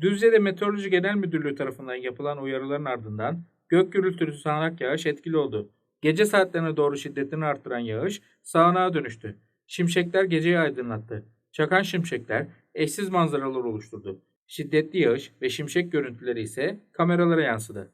Düzce'de Meteoroloji Genel Müdürlüğü tarafından yapılan uyarıların ardından gök gürültülü sağanak yağış etkili oldu. Gece saatlerine doğru şiddetini arttıran yağış sağanağa dönüştü. Şimşekler geceyi aydınlattı. Çakan şimşekler eşsiz manzaralar oluşturdu. Şiddetli yağış ve şimşek görüntüleri ise kameralara yansıdı.